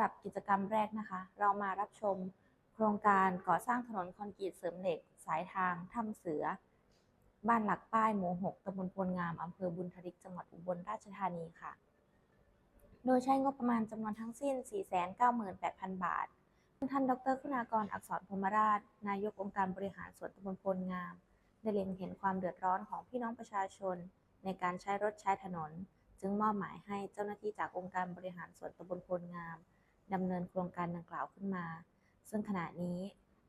หรับกิจกรรมแรกนะคะ เรามารับชมโครงการก่อสร้างถนนคอนกรีตเสริมเหล็ก สายทางถ้ำเสือ บ้านหลักป้ายหมู่ 6ตำบลพลงามอำเภอบุญทริก จังหวัดอุบลราชธานีค่ะ โดยใช้งบประมาณจำนวนทั้งสิ้น 498,000 บาท ท่านดรคุณากรอักษรพรหมราช นายกองค์การบริหารส่วนตำบลพลงาม ได้เล็งเห็นความเดือดร้อนของพี่น้องประชาชน ในการใช้รถใช้ถนนจึงมอบหมายให้เจ้าหน้าที่จากองค์การบริหารส่วนตำบลโพลงาม ดำเนินโครงการดังกล่าวขึ้นมา ซึ่งขณะนี้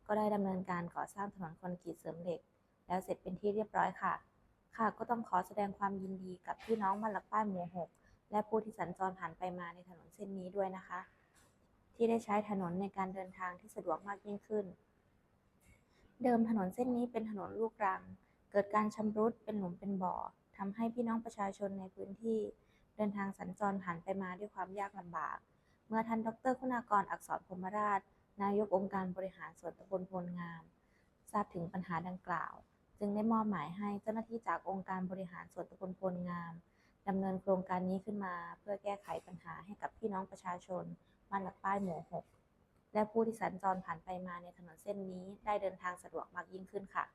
ก็ได้ดำเนินการก่อสร้างถนนคอนกรีตเสริมเหล็ก แล้วเสร็จเป็นที่เรียบร้อยค่ะ ค่ะก็ต้องขอแสดงความยินดีกับพี่น้องบ้านหลักป้ายหมู่6และผู้ที่สัญจรผ่านไปมาในถนนเส้นนี้ด้วยนะคะ ที่ได้ใช้ถนนในการเดินทางที่สะดวกมากยิ่งขึ้น เดิมถนนเส้นนี้เป็นถนนลูกรัง เกิดการชำรุดเป็นหลุมเป็นบ่อทำให้พี่น้องประชาชนในพื้นที่ เดินทางสัญจรผ่านไปมาด้วยความยากลำบาก เมื่อท่านดรคุณากรอักษรพรมราช นายกองค์การบริหารส่วนตำบลโพลงาม ทราบถึงปัญหาดังกล่าว จึงได้มอบหมายให้เจ้าหน้าที่จากองค์การบริหารส่วนตำบลโพลงามดำเนินโครงการนี้ขึ้นมา เพื่อแก้ไขปัญหาให้กับพี่น้องประชาชนบ้านหลักป้ายหมู่6และผู้ที่สัญจรผ่านไปมาในถนนเส้นนี้ได้เดินทางสะดวกมากยิ่งขึ้นค่ะ